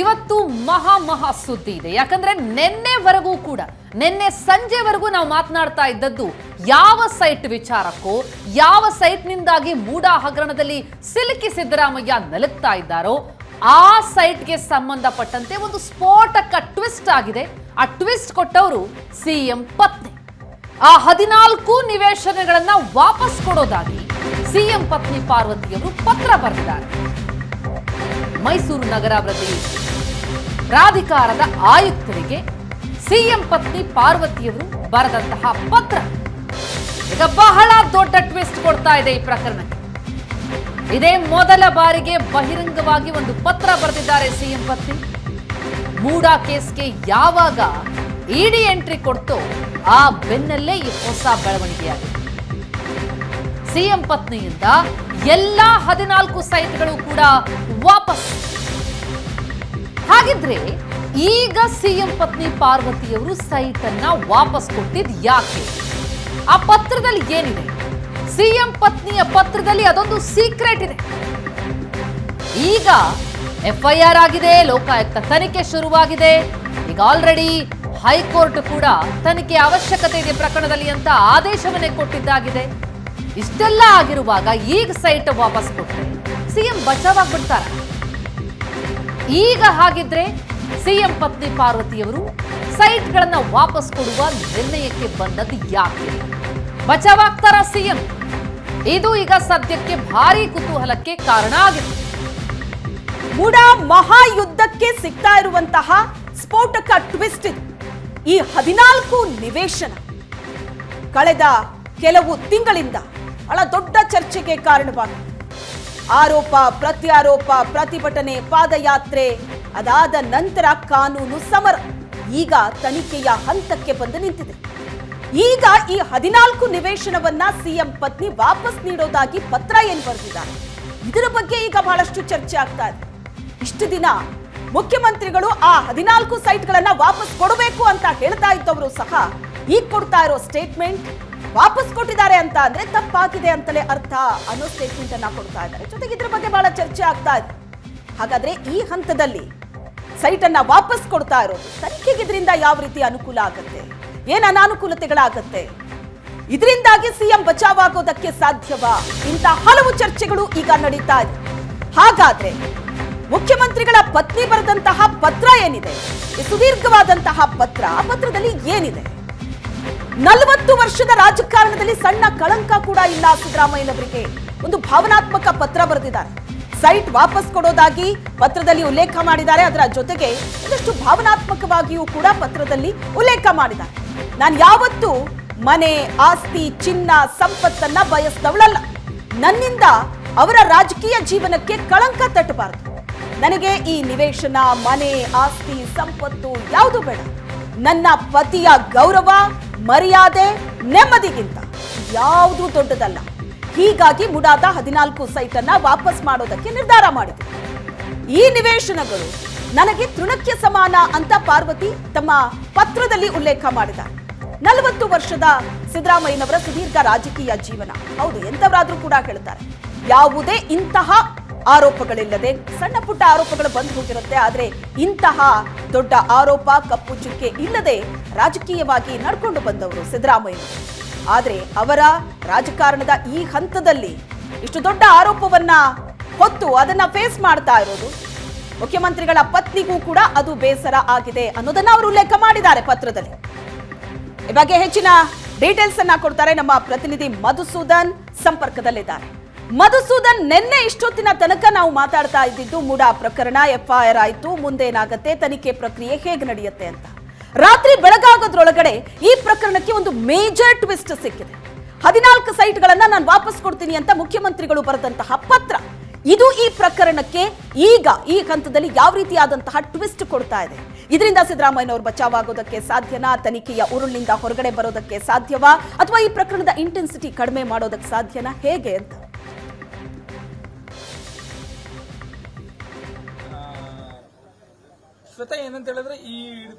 ಇವತ್ತು ಮಹಾ ಮಹಾ ಸುದ್ದಿ ಇದೆ. ಯಾಕಂದ್ರೆ ನಿನ್ನೆವರೆಗೂ ಕೂಡ, ನಿನ್ನೆ ಸಂಜೆವರೆಗೂ ನಾವು ಮಾತನಾಡ್ತಾ ಇದ್ದದ್ದು ಯಾವ ಸೈಟ್ ವಿಚಾರಕ್ಕೋ, ಯಾವ ಸೈಟ್ನಿಂದಾಗಿ ಮೂಡ ಹಗರಣದಲ್ಲಿ ಸಿಲುಕಿ ಸಿದ್ದರಾಮಯ್ಯ ನಲುಗ್ತಾ ಇದ್ದಾರೋ, ಆ ಸೈಟ್ಗೆ ಸಂಬಂಧಪಟ್ಟಂತೆ ಒಂದು ಸ್ಫೋಟಕ ಟ್ವಿಸ್ಟ್ ಆಗಿದೆ. ಆ ಟ್ವಿಸ್ಟ್ ಕೊಟ್ಟವರು ಸಿಎಂ ಪತ್ನಿ. ಆ ಹದಿನಾಲ್ಕು ನಿವೇಶನಗಳನ್ನ ವಾಪಸ್ ಕೊಡೋದಾಗಿ ಸಿಎಂ ಪತ್ನಿ ಪಾರ್ವತಿಯವರು ಪತ್ರ ಬರೆದಿದ್ದಾರೆ. ಮೈಸೂರು ನಗರಾಭಿವೃದ್ಧಿ ಪ್ರಾಧಿಕಾರದ ಆಯುಕ್ತರಿಗೆ ಸಿಎಂ ಪತ್ನಿ ಪಾರ್ವತಿಯವರು ಬರೆದಂತಹ ಪತ್ರ. ಈಗ ಬಹಳ ದೊಡ್ಡ ಟ್ವಿಸ್ಟ್ ಕೊಡ್ತಾ ಇದೆ ಈ ಪ್ರಕರಣಕ್ಕೆ. ಇದೇ ಮೊದಲ ಬಾರಿಗೆ ಬಹಿರಂಗವಾಗಿ ಒಂದು ಪತ್ರ ಬರೆದಿದ್ದಾರೆ ಸಿಎಂ ಪತ್ನಿ. ಮೂಡಾ ಕೇಸ್ಗೆ ಯಾವಾಗ ಇಡಿ ಎಂಟ್ರಿ ಕೊಡ್ತೋ ಆ ಬೆನ್ನಲ್ಲೇ ಈ ಹೊಸ ಬೆಳವಣಿಗೆಯಾಗಿದೆ. ಸಿಎಂ ಪತ್ನಿಯಿಂದ ಎಲ್ಲಾ ಹದಿನಾಲ್ಕು ಸೈಟ್ಗಳು ಕೂಡ ವಾಪಸ್. ಹಾಗಿದ್ರೆ ಈಗ ಸಿಎಂ ಪತ್ನಿ ಪಾರ್ವತಿಯವರು ಸೈಟ್ ಅನ್ನ ವಾಪಸ್ ಕೊಟ್ಟಿದ್ ಯಾಕೆ? ಆ ಪತ್ರದಲ್ಲಿ ಏನಿದೆ? ಸಿಎಂ ಪತ್ನಿಯ ಪತ್ರದಲ್ಲಿ ಅದೊಂದು ಸೀಕ್ರೆಟ್ ಇದೆ. ಈಗ ಎಫ್ಐಆರ್ ಆಗಿದೆ, ಲೋಕಾಯುಕ್ತ ತನಿಖೆ ಶುರುವಾಗಿದೆ. ಈಗ ಆಲ್ರೆಡಿ ಹೈಕೋರ್ಟ್ ಕೂಡ ತನಿಖೆ ಅವಶ್ಯಕತೆ ಇದೆ ಪ್ರಕರಣದಲ್ಲಿ ಅಂತ ಆದೇಶವನ್ನೇ ಕೊಟ್ಟಿದ್ದಾಗಿದೆ. ಇಷ್ಟೆಲ್ಲ ಆಗಿರುವಾಗ ಈಗ ಸೈಟ್ ವಾಪಸ್ ಕೊಟ್ಟರೆ ಸಿಎಂ ಬಚಾವಾಗ್ಬಿಡ್ತಾರ. ಈಗ ಹಾಗಿದ್ರೆ ಸಿಎಂ ಪತ್ನಿ ಪಾರ್ವತಿಯವರು ಸೈಟ್ಗಳನ್ನ ವಾಪಸ್ ಕೊಡುವ ನಿರ್ಣಯಕ್ಕೆ ಬಂದದ್ದು ಯಾಕೆ? ಬಚಾವಾಗ್ತಾರ ಸಿಎಂ? ಇದು ಈಗ ಸದ್ಯಕ್ಕೆ ಭಾರಿ ಕುತೂಹಲಕ್ಕೆ ಕಾರಣ ಆಗಿದೆ. ಮೂಡ ಮಹಾಯುದ್ಧಕ್ಕೆ ಸಿಗ್ತಾ ಇರುವಂತಹ ಸ್ಫೋಟಕ ಟ್ವಿಸ್ಟ್ ಇದು. ಈ ಹದಿನಾಲ್ಕು ನಿವೇಶನ. ಕಳೆದ ಕೆಲವು ತಿಂಗಳಿಂದ ಬಹಳ ದೊಡ್ಡ ಚರ್ಚೆಗೆ ಕಾರಣವಾಗಿದೆ. ಆರೋಪ, ಪ್ರತ್ಯಾರೋಪ, ಪ್ರತಿಭಟನೆ, ಪಾದಯಾತ್ರೆ, ಅದಾದ ನಂತರ ಕಾನೂನು ಸಮರ. ಈಗ ತನಿಖೆಯ ಹಂತಕ್ಕೆ ಬಂದು ನಿಂತಿದೆ. ಈಗ ಈ ಹದಿನಾಲ್ಕು ನಿವೇಶನವನ್ನ ಸಿಎಂ ಪತ್ನಿ ವಾಪಸ್ ನೀಡೋದಾಗಿ ಪತ್ರ ಏನು ಬರೆದಿದ್ದಾರೆ? ಇದರ ಬಗ್ಗೆ ಈಗ ಬಹಳಷ್ಟು ಚರ್ಚೆ ಆಗ್ತಾ ಇದೆ. ಇಷ್ಟು ದಿನ ಮುಖ್ಯಮಂತ್ರಿಗಳು ಆ ಹದಿನಾಲ್ಕು ಸೈಟ್ಗಳನ್ನ ವಾಪಸ್ ಕೊಡಬೇಕು ಅಂತ ಹೇಳ್ತಾ ಇದ್ದವರು ಸಹ ಈಗ ಕೊಡ್ತಾ ಇರೋ ಸ್ಟೇಟ್ಮೆಂಟ್ ವಾಪಸ್ ಕೊಟ್ಟಿದ್ದಾರೆ ಅಂತ ಅಂದ್ರೆ ತಪ್ಪಾಗಿದೆ ಅಂತಲೇ ಅರ್ಥ ಅನ್ನೋ ಸ್ಟೇಟ್ಮೆಂಟ್ ಅನ್ನ ಕೊಡ್ತಾ ಇದ್ದಾರೆ. ಜೊತೆಗೆ ಇದ್ರ ಬಗ್ಗೆ ಬಹಳ ಚರ್ಚೆ ಆಗ್ತಾ ಇದೆ. ಹಾಗಾದ್ರೆ ಈ ಹಂತದಲ್ಲಿ ಸೈಟ್ ಅನ್ನ ವಾಪಸ್ ಕೊಡ್ತಾ ಇರೋದು ತನಿಖೆಗೆ ಇದರಿಂದ ಯಾವ ರೀತಿ ಅನುಕೂಲ ಆಗುತ್ತೆ? ಏನ್ ಅನಾನುಕೂಲತೆಗಳಾಗತ್ತೆ? ಇದರಿಂದಾಗಿ ಸಿಎಂ ಬಚಾವಾಗೋದಕ್ಕೆ ಸಾಧ್ಯವಾ? ಇಂಥ ಹಲವು ಚರ್ಚೆಗಳು ಈಗ ನಡೀತಾ ಇದೆ. ಹಾಗಾದ್ರೆ ಮುಖ್ಯಮಂತ್ರಿಗಳ ಪತ್ನಿ ಬರೆದಂತಹ ಪತ್ರ ಏನಿದೆ? ಸುದೀರ್ಘವಾದಂತಹ ಪತ್ರ ಆ ಪತ್ರದಲ್ಲಿ ಏನಿದೆ? ನಲವತ್ತು ವರ್ಷದ ರಾಜಕಾರಣದಲ್ಲಿ ಸಣ್ಣ ಕಳಂಕ ಕೂಡ ಇಲ್ಲ ಸಿದ್ದರಾಮಯ್ಯನವರಿಗೆ ಒಂದು ಭಾವನಾತ್ಮಕ ಪತ್ರ ಬರೆದಿದ್ದಾರೆ. ಸೈಟ್ ವಾಪಸ್ ಕೊಡೋದಾಗಿ ಪತ್ರದಲ್ಲಿ ಉಲ್ಲೇಖ ಮಾಡಿದ್ದಾರೆ. ಅದರ ಜೊತೆಗೆ ಒಂದಷ್ಟು ಭಾವನಾತ್ಮಕವಾಗಿಯೂ ಕೂಡ ಪತ್ರದಲ್ಲಿ ಉಲ್ಲೇಖ ಮಾಡಿದ್ದಾರೆ. ನಾನು ಯಾವತ್ತೂ ಮನೆ, ಆಸ್ತಿ, ಚಿನ್ನ, ಸಂಪತ್ತನ್ನ ಬಯಸ್ತವಳಲ್ಲ ನನ್ನಿಂದ ಅವರ ರಾಜಕೀಯ ಜೀವನಕ್ಕೆ ಕಳಂಕ ತಟ್ಟಬಾರದು. ನನಗೆ ಈ ನಿವೇಶನ, ಮನೆ, ಆಸ್ತಿ, ಸಂಪತ್ತು ಯಾವುದು ಬೇಡ. ನನ್ನ ಪತಿಯ ಗೌರವ ಮರ್ಯಾದೆ ನೆಮ್ಮದಿಗಿಂತ. ಯಾವುದೂ ದೊಡ್ಡದಲ್ಲ. ಹೀಗಾಗಿ ಮುಡಾದ ಹದಿನಾಲ್ಕು ಸೈಟನ್ನ ವಾಪಸ್ ಮಾಡೋದಕ್ಕೆ ನಿರ್ಧಾರ ಮಾಡಿದೆ ಈ ನಿವೇಶನಗಳು ನನಗೆ ತೃಣಕ್ಕೆ ಸಮಾನ ಅಂತ ಪಾರ್ವತಿ ತಮ್ಮ ಪತ್ರದಲ್ಲಿ ಉಲ್ಲೇಖ ಮಾಡಿದ ನಲವತ್ತು ವರ್ಷದ ಸಿದ್ದರಾಮಯ್ಯನವರ ಸುದೀರ್ಘ ರಾಜಕೀಯ ಜೀವನ. ಹೌದು, ಎಂತವರಾದ್ರೂ ಕೂಡ ಹೇಳ್ತಾರೆ. ಯಾವುದೇ ಇಂತಹ ಆರೋಪಗಳಿಲ್ಲದೆ ಸಣ್ಣ ಪುಟ್ಟ ಆರೋಪಗಳು ಬಂದು ಹೋಗಿರುತ್ತೆ. ಆದರೆ ಇಂತಹ ದೊಡ್ಡ ಆರೋಪ ಕಪ್ಪು ಚುಕ್ಕೆ ಇಲ್ಲದೆ ರಾಜಕೀಯವಾಗಿ ನಡ್ಕೊಂಡು ಬಂದವರು ಸಿದ್ದರಾಮಯ್ಯ. ಆದರೆ ಅವರ ರಾಜಕಾರಣದ ಈ ಹಂತದಲ್ಲಿ ಇಷ್ಟು ದೊಡ್ಡ ಆರೋಪವನ್ನ ಹೊತ್ತು ಅದನ್ನ ಫೇಸ್ ಮಾಡ್ತಾ ಇರೋದು. ಮುಖ್ಯಮಂತ್ರಿಗಳ ಪತ್ನಿಗೂ ಕೂಡ ಅದು ಬೇಸರ ಆಗಿದೆ ಅನ್ನೋದನ್ನ ಅವರು ಉಲ್ಲೇಖ ಮಾಡಿದ್ದಾರೆ ಪತ್ರದಲ್ಲಿ. ಈ ಬಗ್ಗೆ ಹೆಚ್ಚಿನ ಡೀಟೇಲ್ಸ್ ಅನ್ನ ಕೊಡ್ತಾರೆ ನಮ್ಮ ಪ್ರತಿನಿಧಿ ಮಧುಸೂದನ್ ಸಂಪರ್ಕದಲ್ಲಿದ್ದಾರೆ. ಮಧುಸೂದನ್ ನಿನ್ನೆ ಇಷ್ಟೊತ್ತಿನ ತನಕ ನಾವು ಮಾತಾಡ್ತಾ ಇದ್ದಿದ್ದು ಮೂಡಾ ಪ್ರಕರಣ, ಎಫ್ಐಆರ್ ಆಯಿತು, ಮುಂದೇನಾಗತ್ತೆ, ತನಿಖೆ ಪ್ರಕ್ರಿಯೆ ಹೇಗೆ ನಡೆಯುತ್ತೆ ಅಂತ. ರಾತ್ರಿ ಬೆಳಗಾಗೋದ್ರೊಳಗಡೆ ಈ ಪ್ರಕರಣಕ್ಕೆ ಒಂದು ಮೇಜರ್ ಟ್ವಿಸ್ಟ್ ಸಿಕ್ಕಿದೆ. ಹದಿನಾಲ್ಕು ಸೈಟ್ಗಳನ್ನು ನಾನು ವಾಪಸ್ ಕೊಡ್ತೀನಿ ಅಂತ ಮುಖ್ಯಮಂತ್ರಿಗಳು ಬರೆದಂತಹ ಪತ್ರ. ಇದು ಈ ಪ್ರಕರಣಕ್ಕೆ ಈಗ, ಈ ಹಂತದಲ್ಲಿ ಯಾವ ರೀತಿಯಾದಂತಹ ಟ್ವಿಸ್ಟ್ ಕೊಡ್ತಾ ಇದೆ. ಇದರಿಂದ ಸಿದ್ದರಾಮಯ್ಯನವರು ಬಚಾವಾಗೋದಕ್ಕೆ ಸಾಧ್ಯನಾ, ತನಿಖೆಯ ಉರುಳಿನಿಂದ ಹೊರಗಡೆ ಬರೋದಕ್ಕೆ ಸಾಧ್ಯವಾ, ಅಥವಾ ಈ ಪ್ರಕರಣದ ಇಂಟೆನ್ಸಿಟಿ ಕಡಿಮೆ ಮಾಡೋದಕ್ಕೆ ಸಾಧ್ಯನಾ, ಹೇಗೆ ಅಂತ. ಶ್ವೇತಾ, ಏನಂತ ಹೇಳಿದ್ರೆ ಈ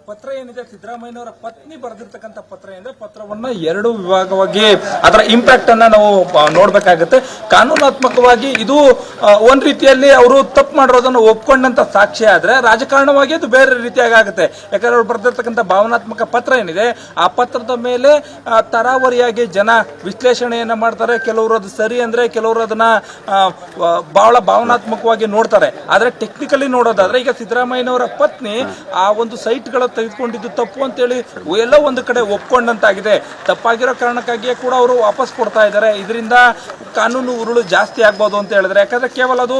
ಪತ್ರ ಏನಿದೆ, ಸಿದ್ದರಾಮಯ್ಯನವರ ಪತ್ನಿ ಬರೆದಿರ್ತಕ್ಕಂಥ ಪತ್ರ ಏನಿದೆ, ಪತ್ರವನ್ನ ಎರಡು ವಿಭಾಗವಾಗಿ ಅದರ ಇಂಪ್ಯಾಕ್ಟ್ ಅನ್ನ ನಾವು ನೋಡ್ಬೇಕಾಗುತ್ತೆ. ಕಾನೂನಾತ್ಮಕವಾಗಿ ಇದು ಒಂದು ರೀತಿಯಲ್ಲಿ ಅವರು ತಪ್ಪು ಮಾಡಿರೋದನ್ನು ಒಪ್ಕೊಂಡಂತ ಸಾಕ್ಷಿ ಆದ್ರೆ ರಾಜಕಾರಣವಾಗಿ ಅದು ಬೇರೆ ರೀತಿಯಾಗಿ ಆಗುತ್ತೆ ಯಾಕಂದ್ರೆ ಅವ್ರು ಬರೆದಿರ್ತಕ್ಕಂಥ ಭಾವನಾತ್ಮಕ ಪತ್ರ ಏನಿದೆ, ಆ ಪತ್ರದ ಮೇಲೆ ತರಾವರಿಯಾಗಿ ಜನ ವಿಶ್ಲೇಷಣೆಯನ್ನ ಮಾಡ್ತಾರೆ. ಕೆಲವರು ಅದು ಸರಿ ಅಂದ್ರೆ ಕೆಲವರು ಅದನ್ನ ಬಹಳ ಭಾವನಾತ್ಮಕವಾಗಿ ನೋಡ್ತಾರೆ. ಆದ್ರೆ ಟೆಕ್ನಿಕಲಿ ನೋಡೋದಾದ್ರೆ ಈಗ ಸಿದ್ದರಾಮಯ್ಯನವರ ಪತ್ನಿ ಆ ಒಂದು ಸೈಟ್ಗಳ ತೆಗೆದುಕೊಂಡಿದ್ದು ತಪ್ಪು ಅಂತೇಳಿ ಎಲ್ಲ ಒಂದು ಕಡೆ ಒಪ್ಕೊಂಡಂತಾಗಿದೆ. ತಪ್ಪಾಗಿರೋ ಕಾರಣಕ್ಕಾಗಿಯೇ ಕೂಡ ಅವರು ವಾಪಸ್ ಕೊಡ್ತಾ ಇದ್ದಾರೆ. ಇದರಿಂದ ಕಾನೂನು ಉರುಳು ಜಾಸ್ತಿ ಆಗ್ಬೋದು ಅಂತ ಹೇಳಿದ್ರೆ. ಯಾಕಂದ್ರೆ ಕೇವಲ ಅದು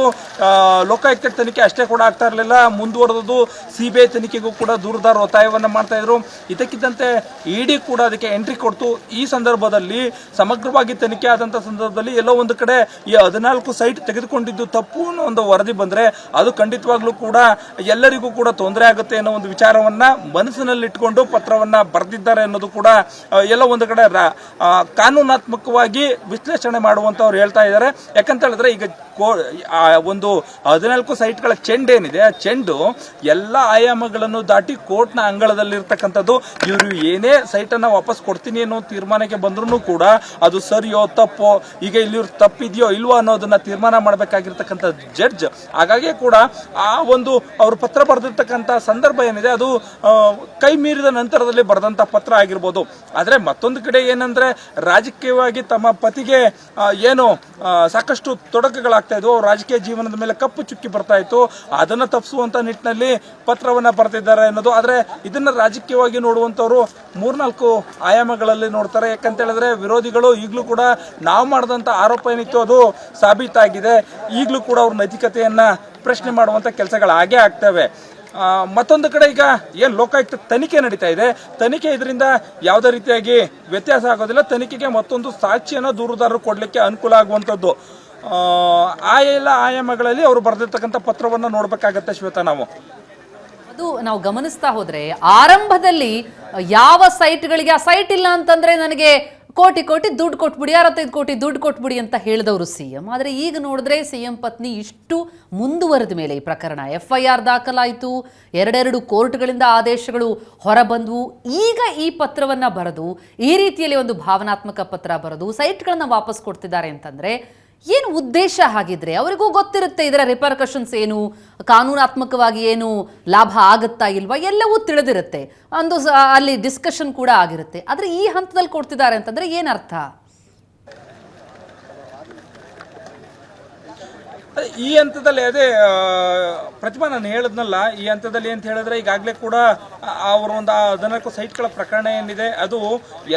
ಲೋಕಾಯುಕ್ತ ತನಿಖೆ ಅಷ್ಟೇ ಕೂಡ ಆಗ್ತಾ ಇರಲಿಲ್ಲ. ಮುಂದುವರೆದು ಸಿ ಬಿ ಐ ತನಿಖೆಗೂ ಕೂಡ ದೂರದಾರ ಒತ್ತಾಯವನ್ನು ಮಾಡ್ತಾ ಇದ್ರು. ಇದಕ್ಕಿದ್ದಂತೆ ಇಡಿ ಕೂಡ ಅದಕ್ಕೆ ಎಂಟ್ರಿ ಕೊಡ್ತು. ಈ ಸಂದರ್ಭದಲ್ಲಿ ಸಮಗ್ರವಾಗಿ ತನಿಖೆ ಆದಂತ ಸಂದರ್ಭದಲ್ಲಿ ಎಲ್ಲೋ ಒಂದು ಕಡೆ ಈ ಹದಿನಾಲ್ಕು ಸೈಟ್ ತೆಗೆದುಕೊಂಡಿದ್ದು ತಪ್ಪು ಒಂದು ವರದಿ ಬಂದ್ರೆ ಅದು ಖಂಡಿತವಾಗ್ಲೂ ಕೂಡ ಎಲ್ಲರಿಗೂ ಕೂಡ ತೊಂದರೆ ಆಗುತ್ತೆ ಅನ್ನೋ ಒಂದು ವಿಚಾರವನ್ನ ಮನಸ್ಸಿನಲ್ಲಿಟ್ಟುಕೊಂಡು ಪತ್ರವನ್ನ ಬರೆದಿದ್ದಾರೆ ಅನ್ನೋದು ಕೂಡ ಎಲ್ಲ ಒಂದು ಕಡೆ ಕಾನೂನಾತ್ಮಕವಾಗಿ ವಿಶ್ಲೇಷಣೆ ಮಾಡುವಂಥವ್ರು ಹೇಳ್ತಾ ಇದ್ದಾರೆ. ಯಾಕಂತ ಹೇಳಿದ್ರೆ ಈಗ ಒಂದು ಹದಿನಾಲ್ಕು ಸೈಟ್ಗಳ ಚೆಂಡು ಏನಿದೆ, ಆ ಚೆಂಡು ಎಲ್ಲ ಆಯಾಮಗಳನ್ನು ದಾಟಿ ಕೋರ್ಟ್ನ ಅಂಗಳದಲ್ಲಿ ಇರ್ತಕ್ಕಂಥದ್ದು ಇವರು ಏನೇ ಸೈಟನ್ನು ವಾಪಸ್ ಕೊಡ್ತೀನಿ ಅನ್ನೋ ತೀರ್ಮಾನಕ್ಕೆ ಬಂದ್ರೂ ಕೂಡ ಅದು ಸರಿಯೋ ತಪ್ಪೋ, ಈಗ ಇಲ್ಲಿ ತಪ್ಪಿದೆಯೋ ಇಲ್ವೋ ಅನ್ನೋದನ್ನ ತೀರ್ಮಾನ ಮಾಡಬೇಕಾಗಿರ್ತಕ್ಕಂಥ ಜಡ್ಜ್, ಹಾಗಾಗಿ ಕೂಡ ಆ ಒಂದು ಅವರು ಪತ್ರ ಬರೆದಿರ್ತಕ್ಕಂಥ ಸಂದರ್ಭ ಏನಿದೆ, ಅದು ಕೈ ಮೀರಿದ ನಂತರದಲ್ಲಿ ಬರೆದಂಥ ಪತ್ರ ಆಗಿರ್ಬೋದು. ಆದರೆ ಮತ್ತೊಂದು ಕಡೆ ಏನಂದ್ರೆ, ರಾಜಕೀಯವಾಗಿ ತಮ್ಮ ಪತಿಗೆ ಏನು ಸಾಕಷ್ಟು ತೊಡಕುಗಳಾಗ್ತಾ ಇದ್ವು. ರಾಜಕೀಯ ಜೀವನದ ಮೇಲೆ ಕಪ್ಪು ಚುಕ್ಕಿ ಬರ್ತಾ ಇತ್ತು. ಅದನ್ನ ತಪ್ಪಿಸುವಂತ ನಿಟ್ಟಿನಲ್ಲಿ ಪತ್ರವನ್ನ ಬರೆದಿದ್ದಾರೆ ಅನ್ನೋದು. ಆದ್ರೆ ಇದನ್ನ ರಾಜಕೀಯವಾಗಿ ನೋಡುವಂತವ್ರು ಮೂರ್ನಾಲ್ಕು ಆಯಾಮಗಳಲ್ಲಿ ನೋಡ್ತಾರೆ. ಯಾಕಂತ ಹೇಳಿದ್ರೆ, ವಿರೋಧಿಗಳು ಈಗಲೂ ಕೂಡ ನಾವು ಮಾಡಿದಂತ ಆರೋಪ ಏನಿತ್ತು ಅದು ಸಾಬೀತಾಗಿದೆ. ಈಗಲೂ ಕೂಡ ಅವ್ರ ನೈತಿಕತೆಯನ್ನ ಪ್ರಶ್ನೆ ಮಾಡುವಂತ ಕೆಲಸಗಳು ಹಾಗೇ ಆಗ್ತವೆ. ಮತ್ತೊಂದು ಕಡೆ ಈಗ ಏನು ಲೋಕಾಯುಕ್ತ ತನಿಖೆ ನಡೀತಾ ಇದೆ. ತನಿಖೆ ಇದರಿಂದ ಯಾವುದೇ ರೀತಿಯಾಗಿ ವ್ಯತ್ಯಾಸ ಆಗೋದಿಲ್ಲ. ತನಿಖೆಗೆ ಮತ್ತೊಂದು ಸಾಕ್ಷಿಯನ್ನು ದೂರುದಾರರು ಕೊಡಲಿಕ್ಕೆ ಅನುಕೂಲ ಆಗುವಂಥದ್ದು. ಆ, ಎಲ್ಲ ಆಯಾಮಗಳಲ್ಲಿ ಅವರು ಬರೆದಿರ್ತಕ್ಕಂಥ ಪತ್ರವನ್ನು ನೋಡಬೇಕಾಗತ್ತೆ ಶ್ವೇತಾ ನಾವು. ಅದು ನಾವು ಗಮನಿಸ್ತಾ ಹೋದ್ರೆ ಆರಂಭದಲ್ಲಿ ಯಾವ ಸೈಟ್ಗಳಿಗೆ ಆ ಸೈಟ್ ಇಲ್ಲ ಅಂತಂದ್ರೆ ನನಗೆ ಕೋಟಿ ಕೋಟಿ ದುಡ್ಡು ಕೊಟ್ಬಿಡಿ, ಅರವತ್ತೈದು ಕೋಟಿ ದುಡ್ಡು ಕೊಟ್ಬಿಡಿ ಅಂತ ಹೇಳಿದವರು ಸಿ ಎಂ ಆದರೆ ಈಗ ನೋಡಿದ್ರೆ ಸಿ ಎಂ ಪತ್ನಿ ಇಷ್ಟು ಮುಂದುವರೆದ ಮೇಲೆ ಈ ಪ್ರಕರಣ. ಎಫ್ ಐ ಆರ್ ದಾಖಲಾಯಿತು, ಎರಡೆರಡು ಕೋರ್ಟ್ಗಳಿಂದ ಆದೇಶಗಳು ಹೊರಬಂದವು. ಈಗ ಈ ಪತ್ರವನ್ನು ಬರೆದು, ಈ ರೀತಿಯಲ್ಲಿ ಒಂದು ಭಾವನಾತ್ಮಕ ಪತ್ರ ಬರೆದು, ಸೈಟ್ಗಳನ್ನು ವಾಪಸ್ ಕೊಡ್ತಿದ್ದಾರೆ ಅಂತಂದ್ರೆ ಏನು ಉದ್ದೇಶ ಹಾಗಿದ್ರೆ? ಅವರಿಗೂ ಗೊತ್ತಿರುತ್ತೆ ಇದರ ರಿಪರ್ಕಷನ್ಸ್ ಏನು, ಕಾನೂನಾತ್ಮಕವಾಗಿ ಏನು ಲಾಭ ಆಗುತ್ತಾ ಇಲ್ವಾ, ಎಲ್ಲವೂ ತಿಳಿದಿರುತ್ತೆ. ಒಂದು ಅಲ್ಲಿ ಡಿಸ್ಕಷನ್ ಕೂಡ ಆಗಿರುತ್ತೆ. ಆದರೆ ಈ ಹಂತದಲ್ಲಿ ಕೊಡ್ತಿದ್ದಾರೆ ಅಂತಂದ್ರೆ ಏನರ್ಥ ಈ ಹಂತದಲ್ಲಿ ಅದೇ ಪ್ರತಿಭಾ ನಾನು ಹೇಳಿದ್ನಲ್ಲ, ಈ ಹಂತದಲ್ಲಿ ಅಂತ ಹೇಳಿದ್ರೆ ಈಗಾಗಲೇ ಕೂಡ ಅವರ ಒಂದು ಹದಿನಾಲ್ಕು ಸೈಟ್ಗಳ ಪ್ರಕರಣ ಏನಿದೆ, ಅದು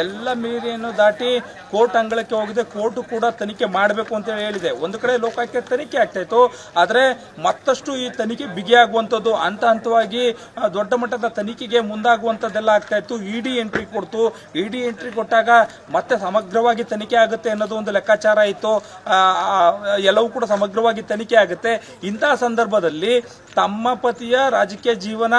ಎಲ್ಲ ಮೀರಿಯನ್ನು ದಾಟಿ ಕೋರ್ಟ್ ಅಂಗಳಕ್ಕೆ ಹೋಗಿದೆ ಕೋರ್ಟು ಕೂಡ ತನಿಖೆ ಮಾಡಬೇಕು ಅಂತೇಳಿ ಹೇಳಿದೆ. ಒಂದು ಕಡೆ ಲೋಕಾಯುಕ್ತ ತನಿಖೆ ಆಗ್ತಾಯಿತ್ತು, ಆದರೆ ಮತ್ತಷ್ಟು ಈ ತನಿಖೆ ಬಿಗಿಯಾಗುವಂಥದ್ದು, ಹಂತ ಹಂತವಾಗಿ ದೊಡ್ಡ ಮಟ್ಟದ ತನಿಖೆಗೆ ಮುಂದಾಗುವಂಥದ್ದೆಲ್ಲ ಆಗ್ತಾಯಿತ್ತು. ಇ ಇಡಿ ಎಂಟ್ರಿ ಕೊಡ್ತು. ಇಡಿ ಎಂಟ್ರಿ ಕೊಟ್ಟಾಗ ಮತ್ತೆ ಸಮಗ್ರವಾಗಿ ತನಿಖೆ ಆಗುತ್ತೆ ಅನ್ನೋದು ಒಂದು ಲೆಕ್ಕಾಚಾರ ಇತ್ತು. ಎಲ್ಲವೂ ಕೂಡ ಸಮಗ್ರವಾಗಿ ತನಿಖೆ ಆಗುತ್ತೆ. ಇಂತಹ ಸಂದರ್ಭದಲ್ಲಿ ತಮ್ಮ ಪತಿಯ ರಾಜಕೀಯ ಜೀವನ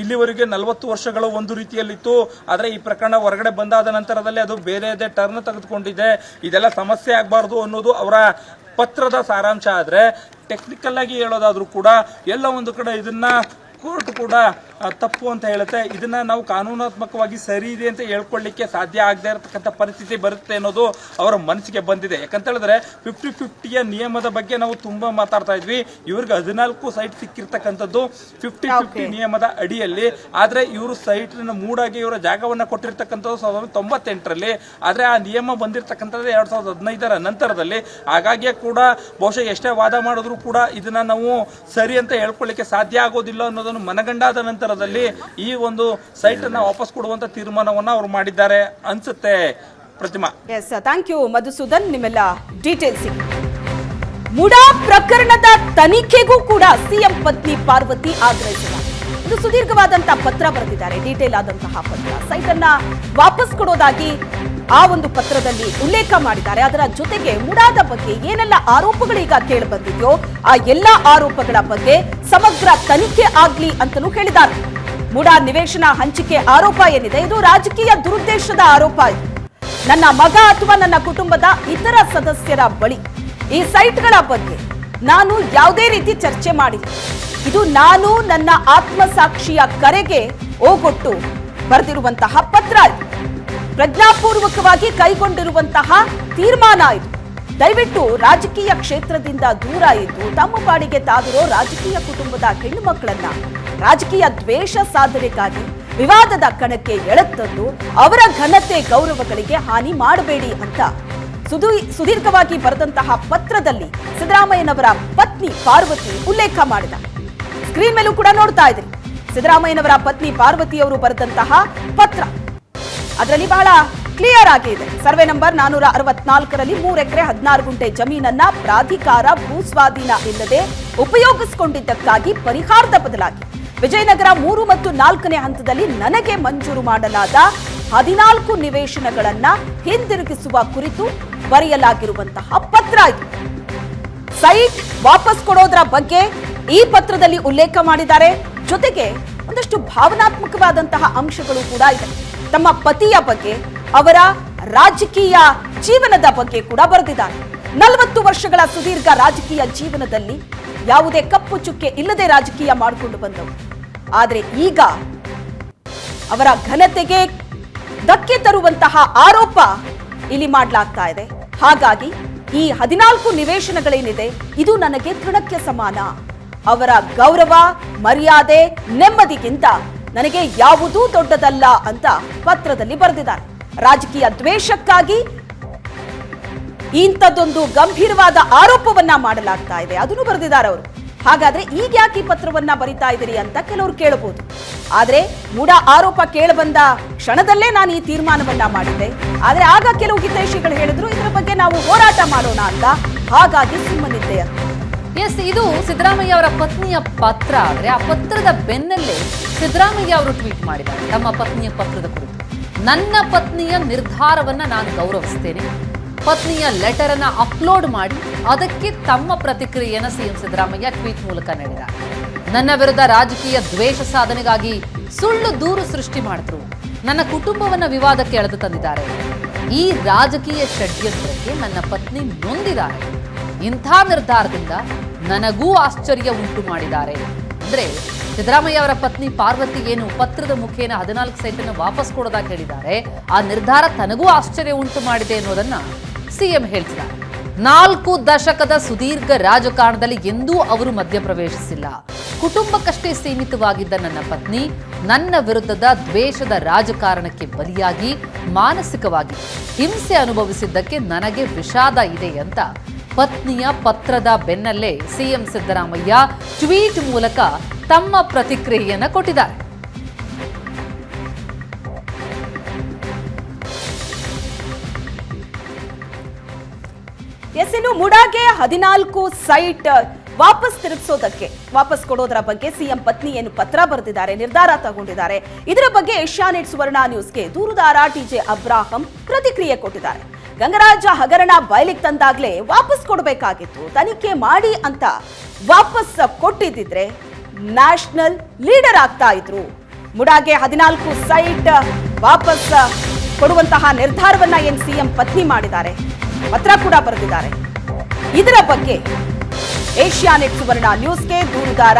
ಇಲ್ಲಿವರೆಗೆ ನಲವತ್ತು ವರ್ಷಗಳು ಒಂದು ರೀತಿಯಲ್ಲಿತ್ತು. ಆದರೆ ಈ ಪ್ರಕರಣ ಹೊರಗಡೆ ಬಂದಾದ ನಂತರದಲ್ಲಿ ಅದು ಬೇರೆದೇ ಟರ್ನ್ ತೆಗೆದುಕೊಂಡಿದೆ. ಇದೆಲ್ಲ ಸಮಸ್ಯೆ ಆಗಬಾರ್ದು ಅನ್ನೋದು ಅವರ ಪತ್ರದ ಸಾರಾಂಶ ಆದರೆ ಟೆಕ್ನಿಕಲ್ ಆಗಿ ಹೇಳೋದಾದ್ರೂ ಕೂಡ ಎಲ್ಲ ಒಂದು ಕಡೆ ಇದನ್ನ ಕೋರ್ಟ್ ಕೂಡ ತಪ್ಪು ಅಂತ ಹೇಳುತ್ತೆ. ಇದನ್ನ ನಾವು ಕಾನೂನಾತ್ಮಕವಾಗಿ ಸರಿ ಇದೆ ಅಂತ ಹೇಳ್ಕೊಳ್ಳಿಕ್ಕೆ ಸಾಧ್ಯ ಆಗದೆ ಇರತಕ್ಕಂಥ ಪರಿಸ್ಥಿತಿ ಬರುತ್ತೆ ಅನ್ನೋದು ಅವರ ಮನಸ್ಸಿಗೆ ಬಂದಿದೆ. ಯಾಕಂತ ಹೇಳಿದ್ರೆ ಫಿಫ್ಟಿ ಫಿಫ್ಟಿಯ ನಿಯಮದ ಬಗ್ಗೆ ನಾವು ತುಂಬಾ ಮಾತಾಡ್ತಾ ಇದ್ವಿ. ಇವ್ರಿಗೆ ಹದಿನಾಲ್ಕು ಸೈಟ್ ಸಿಕ್ಕಿರ್ತಕ್ಕಂಥದ್ದು ಫಿಫ್ಟಿ ಫಿಫ್ಟಿ ನಿಯಮದ ಅಡಿಯಲ್ಲಿ. ಆದ್ರೆ ಇವರು ಸೈಟ್ ಮೂಡಾಗಿ ಇವರ ಜಾಗವನ್ನ ಕೊಟ್ಟಿರ್ತಕ್ಕಂಥದ್ದು ಸಾವಿರದ ಒಂಬೈನೂರ ತೊಂಬತ್ತೆಂಟರಲ್ಲಿ. ಆದ್ರೆ ಆ ನಿಯಮ ಬಂದಿರತಕ್ಕಂಥದ್ದು ಎರಡ್ ಸಾವಿರದ ಹದಿನೈದರ ನಂತರದಲ್ಲಿ. ಹಾಗಾಗಿ ಕೂಡ ಬಹುಶಃ ಎಷ್ಟೇ ವಾದ ಮಾಡಿದ್ರು ಕೂಡ ಇದನ್ನ ನಾವು ಸರಿ ಅಂತ ಹೇಳ್ಕೊಳ್ಳಿಕ್ಕೆ ಸಾಧ್ಯ ಆಗೋದಿಲ್ಲ ಅನ್ನೋದನ್ನು ಮನಗಂಡಾದ ನಂತರದಲ್ಲಿ ಈ ಒಂದು ಸೈಟ್ ಅನ್ನ ವಾಪಸ್ ಕೊಡುವಂತ ತೀರ್ಮಾನವನ್ನ ಅವರು ಮಾಡಿದ್ದಾರೆ ಅನ್ಸುತ್ತೆ. Pratima. Yes thank you Madhusudan. ನಿಮ್ಮೆಲ್ಲ ಡೀಟೇಲ್ಸ್ ಮುಡಾ ಪ್ರಕರಣದ ತನಿಖೆಗೂ ಕೂಡ ಸಿಎಂ ಪತ್ನಿ ಪಾರ್ವತಿ ಆಗ್ರಹಿಸಿದ್ದಾರೆ ಇದು ಸುದೀರ್ಘವಾದಂತಹ ಪತ್ರ ಬರೆದಿದ್ದಾರೆ. ಡೀಟೇಲ್ ಆದಂತಹ ಪತ್ರ. ಸೈಟ್ ಅನ್ನ ವಾಪಸ್ ಕೊಡೋದಾಗಿ ಆ ಒಂದು ಪತ್ರದಲ್ಲಿ ಉಲ್ಲೇಖ ಮಾಡಿದ್ದಾರೆ. ಅದರ ಜೊತೆಗೆ ಮುಡಾದ ಬಗ್ಗೆ ಏನೆಲ್ಲ ಆರೋಪಗಳೀಗ ಕೇಳಿ ಬಂದಿದೆಯೋ ಆ ಎಲ್ಲಾ ಆರೋಪಗಳ ಬಗ್ಗೆ ಸಮಗ್ರ ತನಿಖೆ ಆಗ್ಲಿ ಅಂತಲೂ ಹೇಳಿದ್ದಾರೆ. ಮುಡಾ ನಿವೇಶನ ಹಂಚಿಕೆ ಆರೋಪ ಏನಿದೆ? ಇದು ರಾಜಕೀಯ ದುರುದ್ದೇಶದ ಆರೋಪ ನನ್ನ ಮಗ ಅಥವಾ ನನ್ನ ಕುಟುಂಬದ ಇತರ ಸದಸ್ಯರ ಬಳಿ ಈ ಸೈಟ್ಗಳ ಬಗ್ಗೆ ನಾನು ಯಾವುದೇ ರೀತಿ ಚರ್ಚೆ ಮಾಡಿಲ್ಲ. ಇದು ನಾನು ನನ್ನ ಆತ್ಮಸಾಕ್ಷಿಯ ಕರೆಗೆ ಓಗೊಟ್ಟು ಬರೆದಿರುವಂತಹ ಪತ್ರ ಇದು. ಪ್ರಜ್ಞಾಪೂರ್ವಕವಾಗಿ ಕೈಗೊಂಡಿರುವಂತಹ ತೀರ್ಮಾನ ಇದು. ದಯವಿಟ್ಟು ರಾಜಕೀಯ ಕ್ಷೇತ್ರದಿಂದ ದೂರ ಇದ್ದು ತಮ್ಮ ಪಾಡಿಗೆ ತಾದಿರೋ ರಾಜಕೀಯ ಕುಟುಂಬದ ಹೆಣ್ಣು ಮಕ್ಕಳನ್ನ ರಾಜಕೀಯ ದ್ವೇಷ ಸಾಧನೆಗಾಗಿ ವಿವಾದದ ಕಣಕ್ಕೆ ಎಳೆತಂದು ಅವರ ಘನತೆ ಗೌರವಗಳಿಗೆ ಹಾನಿ ಮಾಡಬೇಡಿ ಅಂತ ಸುದೂ, ಸುದೀರ್ಘವಾಗಿ ಬರೆದಂತಹ ಪತ್ರದಲ್ಲಿ ಸಿದ್ದರಾಮಯ್ಯನವರ ಪತ್ನಿ ಪಾರ್ವತಿ ಉಲ್ಲೇಖ ಮಾಡಿದ ಸ್ಕ್ರೀನ್ ಮೇಲೂ ಕೂಡ ನೋಡ್ತಾ ಇದ್ರಿ. ಸಿದ್ದರಾಮಯ್ಯನವರ ಪತ್ನಿ ಪಾರ್ವತಿಯವರು ಬರೆದಂತಹ ಪತ್ರ. ಅದರಲ್ಲಿ ಬಹಳ ಕ್ಲಿಯರ್ ಆಗಿದೆ. ಸರ್ವೆ ನಂಬರ್ ನಾನೂರ ಅರವತ್ನಾಲ್ಕರಲ್ಲಿ ಮೂರು ಎಕರೆ ಹದಿನಾರು ಗುಂಟೆ ಜಮೀನನ್ನ ಪ್ರಾಧಿಕಾರ ಭೂಸ್ವಾಧೀನ ಇಲ್ಲದೆ ಉಪಯೋಗಿಸಿಕೊಂಡಿದ್ದಕ್ಕಾಗಿ ಪರಿಹಾರದ ಬದಲಾಗಿ. ವಿಜಯನಗರ ಮೂರು ಮತ್ತು ನಾಲ್ಕನೇ ಹಂತದಲ್ಲಿ ನನಗೆ ಮಂಜೂರು ಮಾಡಲಾದ ಹದಿನಾಲ್ಕು ನಿವೇಶನಗಳನ್ನ ಹಿಂದಿರುಗಿಸುವ ಕುರಿತು ಬರೆಯಲಾಗಿರುವಂತಹ ಪತ್ರ ಇದು. ಸೈಟ್ ವಾಪಸ್ ಕೊಡೋದ್ರ ಬಗ್ಗೆ ಈ ಪತ್ರದಲ್ಲಿ ಉಲ್ಲೇಖ ಮಾಡಿದ್ದಾರೆ. ಜೊತೆಗೆ ಒಂದಷ್ಟು ಭಾವನಾತ್ಮಕವಾದಂತಹ ಅಂಶಗಳು ಕೂಡ ಇದೆ. ತಮ್ಮ ಪತಿಯ ಬಗ್ಗೆ, ಅವರ ರಾಜಕೀಯ ಜೀವನದ ಬಗ್ಗೆ ಕೂಡ ಬರೆದಿದ್ದಾರೆ. ನಲವತ್ತು ವರ್ಷಗಳ ಸುದೀರ್ಘ ರಾಜಕೀಯ ಜೀವನದಲ್ಲಿ ಯಾವುದೇ ಕಪ್ಪು ಚುಕ್ಕೆ ಇಲ್ಲದೆ ರಾಜಕೀಯ ಮಾಡಿಕೊಂಡು ಬಂದವು. ಆದರೆ ಈಗ ಅವರ ಘನತೆಗೆ ಧಕ್ಕೆ ತರುವಂತಹ ಆರೋಪ ಇಲ್ಲಿ ಮಾಡಲಾಗ್ತಾ ಇದೆ. ಹಾಗಾಗಿ ಈ ಹದಿನಾಲ್ಕು ನಿವೇಶನಗಳೇನಿದೆ, ಇದು ನನಗೆ ತೃಣಕ್ಕೆ ಸಮಾನ. ಅವರ ಗೌರವ, ಮರ್ಯಾದೆ, ನೆಮ್ಮದಿಗಿಂತ ನನಗೆ ಯಾವುದೂ ದೊಡ್ಡದಲ್ಲ ಅಂತ ಪತ್ರದಲ್ಲಿ ಬರೆದಿದ್ದಾರೆ. ರಾಜಕೀಯ ದ್ವೇಷಕ್ಕಾಗಿ ಇಂಥದ್ದೊಂದು ಗಂಭೀರವಾದ ಆರೋಪವನ್ನ ಮಾಡಲಾಗ್ತಾ ಇದೆ. ಅದನ್ನು ಬರೆದಿದ್ದಾರೆ ಅವರು. ಹಾಗಾದ್ರೆ ಈಗ ಯಾಕೆ ಈ ಪತ್ರವನ್ನ ಬರಿತಾ ಇದ್ದೀರಿ ಅಂತ ಕೆಲವರು ಕೇಳಬಹುದು. ಆದ್ರೆ ಮೂಢ ಆರೋಪ ಕೇಳಬಂದ ಕ್ಷಣದಲ್ಲೇ ನಾನು ಈ ತೀರ್ಮಾನವನ್ನ ಮಾಡಿದ್ದೆ. ಆದ್ರೆ ಆಗ ಕೆಲವು ಹಿತೈಷಿಗಳು ಹೇಳಿದ್ರು, ಇದರ ಬಗ್ಗೆ ನಾವು ಹೋರಾಟ ಮಾಡೋಣ ಅಂತ. ಹಾಗಾಗಿ ಸುಮ್ಮನಿದ್ದೆ ಅಂತ. ಎಸ್ ಇದು ಸಿದ್ದರಾಮಯ್ಯ ಅವರ ಪತ್ನಿಯ ಪತ್ರ. ಆದರೆ ಆ ಪತ್ರದ ಬೆನ್ನಲ್ಲೇ ಸಿದ್ದರಾಮಯ್ಯ ಅವರು ಟ್ವೀಟ್ ಮಾಡಿದ್ದಾರೆ. ತಮ್ಮ ಪತ್ನಿಯ ಪತ್ರದ ಕುರಿತು. ನನ್ನ ಪತ್ನಿಯ ನಿರ್ಧಾರವನ್ನು ನಾನು ಗೌರವಿಸ್ತೇನೆ. ಪತ್ನಿಯ ಲೆಟರ್ ಅನ್ನ ಅಪ್ಲೋಡ್ ಮಾಡಿ ಅದಕ್ಕೆ ತಮ್ಮ ಪ್ರತಿಕ್ರಿಯೆಯನ್ನು ಸಿಎಂ ಸಿದ್ದರಾಮಯ್ಯ ಟ್ವೀಟ್ ಮೂಲಕ ನೀಡಿದ್ದಾರೆ. ನನ್ನ ವಿರುದ್ಧ ರಾಜಕೀಯ ದ್ವೇಷ ಸಾಧನೆಗಾಗಿ ಸುಳ್ಳು ದೂರು ಸೃಷ್ಟಿ ಮಾಡಿದ್ರು. ನನ್ನ ಕುಟುಂಬವನ್ನ ವಿವಾದಕ್ಕೆ ಎಳೆದು ತಂದಿದ್ದಾರೆ. ಈ ರಾಜಕೀಯ ಷಡ್ಯಂತ್ರಕ್ಕೆ ನನ್ನ ಪತ್ನಿ ನೊಂದಿದ್ದಾರೆ. ಇಂಥ ನಿರ್ಧಾರದಿಂದ ನನಗೂ ಆಶ್ಚರ್ಯ ಉಂಟು ಮಾಡಿದ್ದಾರೆ. ಅಂದ್ರೆ ಸಿದ್ದರಾಮಯ್ಯ ಅವರ ಪತ್ನಿ ಪಾರ್ವತಿ ಏನು ಪತ್ರದ ಮುಖೇನ ಹದಿನಾಲ್ಕು ಸೈಟನ್ನು ವಾಪಸ್ ಕೊಡೋದಾಗಿ ಹೇಳಿದ್ದಾರೆ, ಆ ನಿರ್ಧಾರ ತನಗೂ ಆಶ್ಚರ್ಯ ಉಂಟು ಮಾಡಿದೆ ಅನ್ನೋದನ್ನ ಸಿಎಂ ಹೇಳ್ತಿದ್ದಾರೆ. ನಾಲ್ಕು ದಶಕದ ಸುದೀರ್ಘ ರಾಜಕಾರಣದಲ್ಲಿ ಎಂದೂ ಅವರು ಮಧ್ಯಪ್ರವೇಶಿಸಿಲ್ಲ. ಕುಟುಂಬಕ್ಕಷ್ಟೇ ಸೀಮಿತವಾಗಿದ್ದ ನನ್ನ ಪತ್ನಿ ನನ್ನ ವಿರುದ್ಧದ ದ್ವೇಷದ ರಾಜಕಾರಣಕ್ಕೆ ಬಲಿಯಾಗಿ ಮಾನಸಿಕವಾಗಿ ಹಿಂಸೆ ಅನುಭವಿಸಿದ್ದಕ್ಕೆ ನನಗೆ ವಿಷಾದ ಇದೆ ಅಂತ ಪತ್ನಿಯ ಪತ್ರದ ಬೆನ್ನಲ್ಲೇ ಸಿಎಂ ಸಿದ್ದರಾಮಯ್ಯ ಟ್ವೀಟ್ ಮೂಲಕ ತಮ್ಮ ಪ್ರತಿಕ್ರಿಯೆಯನ್ನು ಕೊಟ್ಟಿದ್ದಾರೆ. ಎಸ್ ಮುಡಾಗೆ ಹದಿನಾಲ್ಕು ಸೈಟ್ ವಾಪಸ್ ತಿರುಗಿಸೋದಕ್ಕೆ, ವಾಪಸ್ ಕೊಡೋದರ ಬಗ್ಗೆ ಸಿಎಂ ಪತ್ನಿ ಏನು ಪತ್ರ ಬರೆದಿದ್ದಾರೆ, ನಿರ್ಧಾರ ತಗೊಂಡಿದ್ದಾರೆ. ಇದರ ಬಗ್ಗೆ ಏಷ್ಯಾನೆಟ್ ಸುವರ್ಣ ನ್ಯೂಸ್ಗೆ ದೂರುದಾರ ಟಿಜೆ ಅಬ್ರಾಹಂ ಪ್ರತಿಕ್ರಿಯೆ ಕೊಟ್ಟಿದ್ದಾರೆ. ಗಂಗರಾಜ ಹಗರಣ ಬಯಲಿಗೆ ತಂದಾಗ್ಲೇ ವಾಪಸ್ ಕೊಡಬೇಕಾಗಿತ್ತು. ತನಿಖೆ ಮಾಡಿ ಅಂತ ವಾಪಸ್ ಕೊಟ್ಟಿದ್ದಿದ್ರೆ ನ್ಯಾಷನಲ್ ಲೀಡರ್ ಆಗ್ತಾ ಇದ್ರು. ಮುಡಾಗೆ ಹದಿನಾಲ್ಕು ಸೈಟ್ ವಾಪಸ್ ಕೊಡುವಂತಹ ನಿರ್ಧಾರವನ್ನ ಏನ್ ಸಿಎಂ ಪತ್ನಿ ಮಾಡಿದ್ದಾರೆ? ಪತ್ರ ಕೂಡ ಬರೆದಿದ್ದಾರೆ. ಇದರ ಬಗ್ಗೆ ಏಷ್ಯಾನೆಟ್ ಸುವರ್ಣ ನ್ಯೂಸ್ಗೆ ದೂರುದಾರ